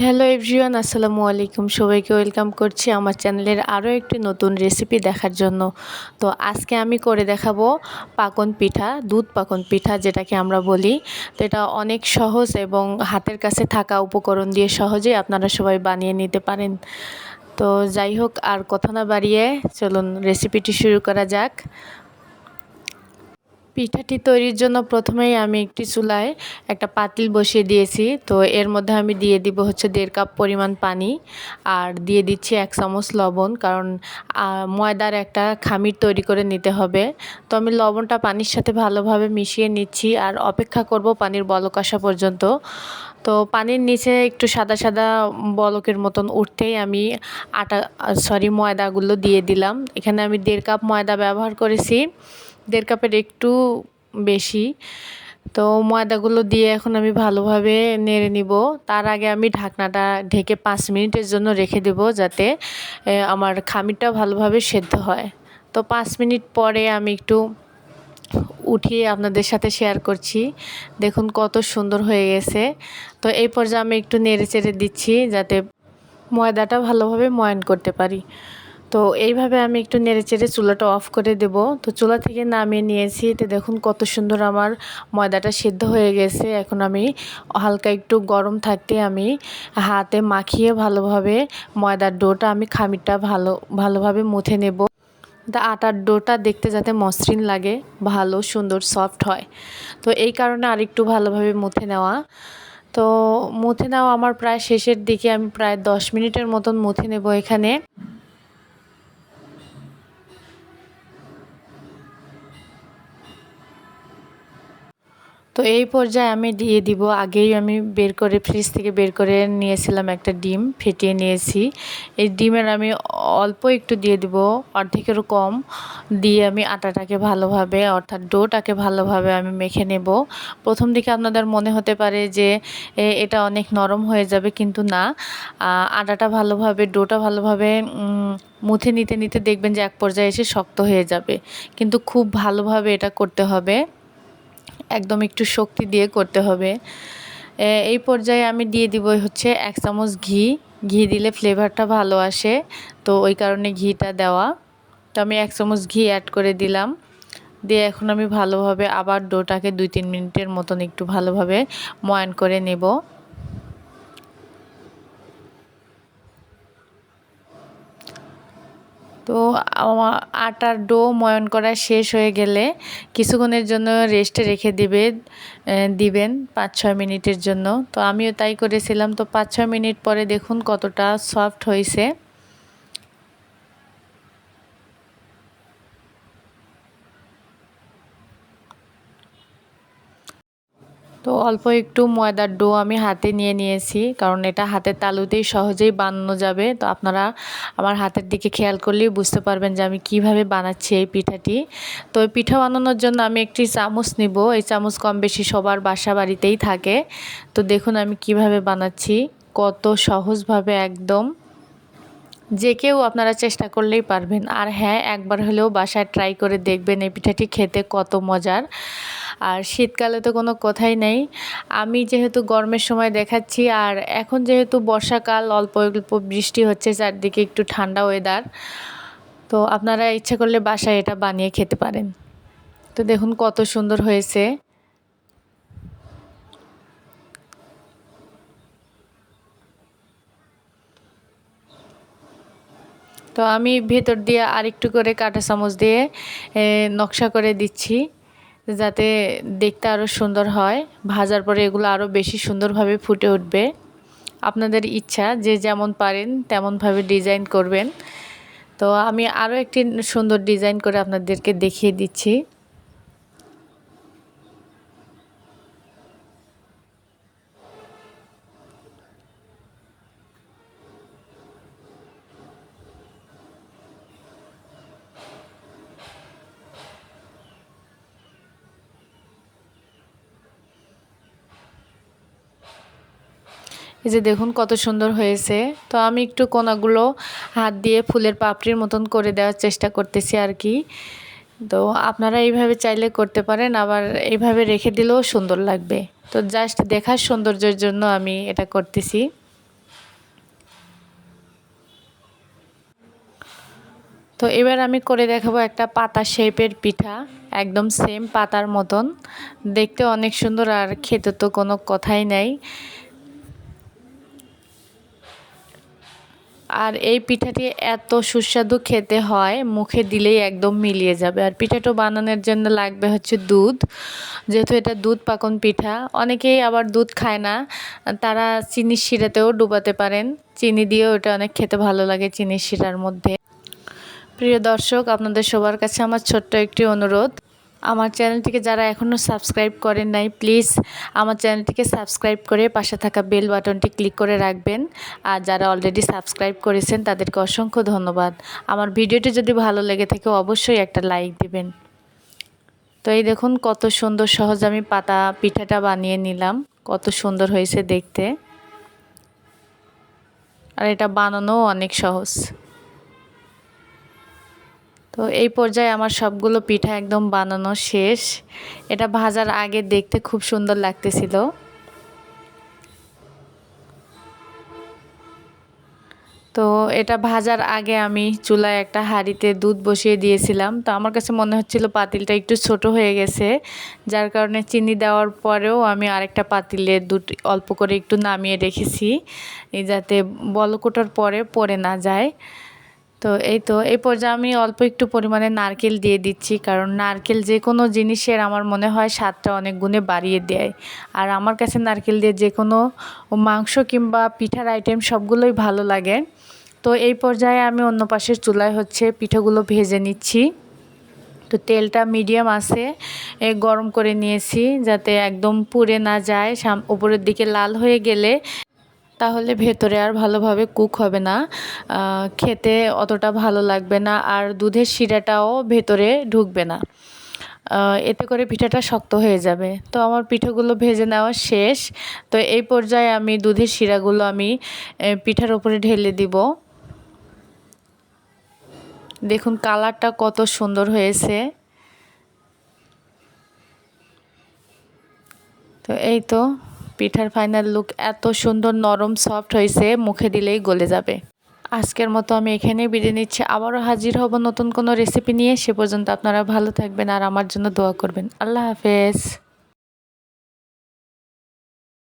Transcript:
Hello everyone আসসালামু আলাইকুম। সবাইকে ওয়েলকাম করছি আমার চ্যানেলের আরও একটি নতুন রেসিপি দেখার জন্য। তো আজকে আমি করে দেখাবো পাকন পিঠা, দুধ পাকন পিঠা যেটাকে আমরা বলি। তো এটা অনেক সহজ এবং হাতের কাছে থাকা উপকরণ দিয়ে সহজেই আপনারা সবাই বানিয়ে নিতে পারেন। তো যাই হোক, আর কথা না বাড়িয়ে চলুন রেসিপিটি শুরু করা যাক। পিঠাটি তৈরির জন্য প্রথমেই আমি একটি চুলায় একটা পাতিল বসিয়ে দিয়েছি। তো এর মধ্যে আমি দিয়ে দিব হচ্ছে দেড় কাপ পরিমাণ পানি আর দিয়ে দিচ্ছি এক চামচ লবণ কারণ ময়দার একটা খামির তৈরি করে নিতে হবে। তো আমি লবণটা পানির সাথে ভালোভাবে মিশিয়ে নিচ্ছি আর অপেক্ষা করব পানির বলক আসা পর্যন্ত। তো পানির নিচে একটু সাদা সাদা বলকের মতন উঠতেই আমি আটা সরি ময়দাগুলো দিয়ে দিলাম। এখানে আমি দেড় কাপ ময়দা ব্যবহার করেছি। দেড় কাপের একটু বেশি। তো ময়দাগুলো দিয়ে এখন আমি ভালোভাবে নেড়ে নিব। তার আগে আমি ঢাকনাটা ঢেকে পাঁচ মিনিটের জন্য রেখে দেব যাতে আমার খামিরটা ভালোভাবে সেদ্ধ হয়। তো পাঁচ মিনিট পরে আমি একটু উঠিয়ে আপনাদের সাথে শেয়ার করছি। দেখুন কত সুন্দর হয়ে গেছে। তো এই পর্যায়ে আমি একটু নেড়ে চেড়ে দিচ্ছি যাতে ময়দাটা ভালোভাবে ময়ন করতে পারি। তো এইভাবে আমি একটু নেড়ে চেড়ে চুলাটা অফ করে দেব। তো চুলা থেকে নামিয়ে নিয়েছি। তো দেখুন কত সুন্দর আমার ময়দাটা সিদ্ধ হয়ে গেছে। এখন আমি হালকা একটু গরম থাকতে আমি হাতে মাখিয়ে ভালোভাবে ময়দার ডোটা আমি খামিরটা ভালো, ভালোভাবে মুথে নেব। তা আটার ডোটা দেখতে যাতে মসৃণ লাগে, ভালো, সুন্দর, সফট হয়। তো এই কারণে আরেকটু ভালোভাবে মুথে নেওয়া। তো মুথে নেওয়া আমার প্রায় শেষের দিকে আমি প্রায় দশ মিনিটের মতন মুথে নেব এখানে। তো এই পর্যায়ে আমি দিয়ে দিব। আগেই আমি বের করে ফ্রিজ থেকে বের করে নিয়েছিলাম একটা ডিম, ফেটিয়ে নিয়েছি। এই ডিমের আমি অল্প একটু দিয়ে দিব, অর্ধেকেরও কম। দিয়ে আমি আটাটাকে ভালোভাবে, অর্থাৎ ডোটাকে ভালোভাবে আমি মেখে নেব। প্রথম দিকে আপনাদের মনে হতে পারে যে এটা অনেক নরম হয়ে যাবে, কিন্তু না। আটাটা ভালোভাবে, ডোটা ভালোভাবে মুথে নিতে নিতে দেখবেন যে এক পর্যায়ে এসে শক্ত হয়ে যাবে। কিন্তু খুব ভালোভাবে এটা করতে হবে। একদম একটু শক্তি দিয়ে করতে হবে। এই পর্যায়ে আমি দিয়ে দিব হচ্ছে এক চামচ ঘি। ঘি দিলে ফ্লেভারটা ভালো আসে, তো ওই কারণে ঘিটা দেওয়া। তো আমি এক চামচ ঘি অ্যাড করে দিলাম। দিয়ে এখন আমি ভালোভাবে আবার ডোটাকে দুই তিন মিনিটের মতন একটু ভালোভাবে ময়ান করে নেব। তো আটার ডো ময়ন করা শেষ হয়ে গেলে কিছুক্ষণের জন্য রেস্টে রেখে দিবে দিবেন পাঁচ ছয় মিনিটের জন্য। তো আমিও তাই করেছিলাম। তো পাঁচ ছয় মিনিট পরে দেখুন কতটা সফট হয়েছে তো অল্প একটু ময়দার ডো আমি হাতে নিয়ে নিয়েছি, কারণ এটা হাতের তালুতেই সহজেই বানানো যাবে। তো আপনারা আমার হাতের দিকে খেয়াল করলেই বুঝতে পারবেন যে আমি কীভাবে বানাচ্ছি এই পিঠাটি। তো এই পিঠা বানানোর জন্য আমি একটি চামচ নিব। এই চামচ কম বেশি সবার বাসা বাড়িতেই থাকে। তো দেখুন আমি কীভাবে বানাচ্ছি, কত সহজভাবে একদম যে কেউ আপনারা চেষ্টা করলেই পারবেন। আর হ্যাঁ একবার হলেও বাসায় ট্রাই করে দেখবেন এই পিঠাটি খেতে কত মজার। আর শীতকালে তো কোনো কথাই নেই। আমি যেহেতু গরমের সময় দেখাচ্ছি, আর এখন যেহেতু বর্ষাকাল, অল্প অল্প বৃষ্টি হচ্ছে, চারদিকে একটু ঠান্ডা ওয়েদার তো আপনারা ইচ্ছা করলে বাসায় এটা বানিয়ে খেতে পারেন। তো দেখুন কত সুন্দর হয়েছে। তো আমি ভেতর দিয়ে আরেকটু করে কাঁটা চামচ দিয়ে নকশা করে দিচ্ছি, যাতে দেখতে আরও সুন্দর হয়। ভাজার পরে এগুলো আরও বেশি সুন্দরভাবে ফুটে উঠবে। আপনাদের ইচ্ছা, যে যেমন পারেন তেমনভাবে ডিজাইন করবেন। তো আমি আরও একটি সুন্দর ডিজাইন করে আপনাদেরকে দেখিয়ে দিচ্ছি। এই যে দেখুন কত সুন্দর হয়েছে। তো আমি একটু কোনাগুলো হাত দিয়ে ফুলের পাপড়ির মতন করে দেওয়ার চেষ্টা করতেছি আর কি। তো আপনারা এইভাবে চাইলে করতে পারেন, আবার এইভাবে রেখে দিলেও সুন্দর লাগবে। তো জাস্ট দেখার সৌন্দর্যের জন্য আমি এটা করতেছি। তো এবার আমি করে দেখাবো একটা পাতা শেপের পিঠা, একদম সেম পাতার মতন। দেখতে অনেক সুন্দর আর খেতে তো কোনো কথাই নাই। আর এই পিঠাটি এত সুস্বাদু খেতে হয়, মুখে দিলেই একদম মিলিয়ে যাবে। আর পিঠাটা বানানোর জন্য লাগবে হচ্ছে দুধ। যেহেতু এটা দুধ পাকন পিঠা, অনেকেই আবার দুধ খায় না। তারা চিনির শিরাতেও ডুবাতে পারেন। চিনি দিয়েও এটা অনেক খেতে ভালো লাগে চিনির শিরার মধ্যে। প্রিয় দর্শক, আপনাদের সবার কাছে আমার ছোট্ট একটি অনুরোধ। আমার চ্যানেলটিকে যারা এখনও সাবস্ক্রাইব করেন নাই, প্লিজ আমার চ্যানেলটিকে সাবস্ক্রাইব করে পাশে থাকা বেল বাটনটি ক্লিক করে রাখবেন। আর যারা অলরেডি সাবস্ক্রাইব করেছেন, তাদেরকে অসংখ্য ধন্যবাদ। আমার ভিডিওটি যদি ভালো লেগে থাকে, অবশ্যই একটা লাইক দিবেন। তো এই দেখুন, কত সুন্দর সহজ আমি পাতা পিঠাটা বানিয়ে নিলাম। কত সুন্দর হয়েছে দেখতে। আর এটা বানানোও অনেক সহজ। তো এই পর্যায়ে আমার সবগুলো পিঠা একদম বানানো শেষ। এটা ভাজার আগে দেখতে খুব সুন্দর লাগতেছিল। তো এটা ভাজার আগে আমি চুলায় একটা হাঁড়িতে দুধ বসিয়ে দিয়েছিলাম। তো আমার কাছে মনে হচ্ছিল পাতিলটা একটু ছোট হয়ে গেছে। যার কারণে চিনি দেওয়ার পরেও আমি আরেকটা পাতিলে দুধ অল্প করে একটু নামিয়ে রেখেছি। যাতে বলকোটার পরে পড়ে না যায়। তো এই তো, এই পর্যায়ে আমি অল্প একটু পরিমাণে নারকেল দিয়ে দিচ্ছি, কারণ নারকেল যে কোনো জিনিসের আমার মনে হয় স্বাদটা অনেক গুণে বাড়িয়ে দেয়। আর আমার কাছে নারকেল দিয়ে যে কোনো মাংস কিংবা পিঠার আইটেম সবগুলোই ভালো লাগে। তো এই পর্যায়ে আমি অন্য পাশের চুলায় হচ্ছে পিঠাগুলো ভেজে নিচ্ছি। তো তেলটা মিডিয়াম আছে গরম করে নিয়েছি যাতে একদম পুড়ে না যায়, সাম উপরের দিকে লাল হয়ে গেলে তাহলে ভেতরে আর ভালোভাবে কুক হবে না। খেতে অতটা ভালো লাগবে না আর দুধের শিরাটাও ভেতরে ঢুকবে না। এতে করে পিঠাটা শক্ত হয়ে যাবে। তো আমার পিঠাগুলো ভেজে নেওয়া শেষ। তো এই পর্যায়ে আমি দুধের শিরাগুলো আমি পিঠার উপরে ঢেলে দিব। দেখুন কালারটা কত সুন্দর হয়েছে। তো এই তো পিঠার ফাইনাল লুক এত সুন্দর, নরম সফট হয়েছে, মুখে দিলেই গলে যাবে। আজকের মতো আমি এখানেই বিদায় নিচ্ছি। আবারও হাজির হব নতুন কোনো রেসিপি নিয়ে। সে পর্যন্ত আপনারা ভালো থাকবেন আর আমার জন্য দোয়া করবেন। আল্লাহ হাফেজ।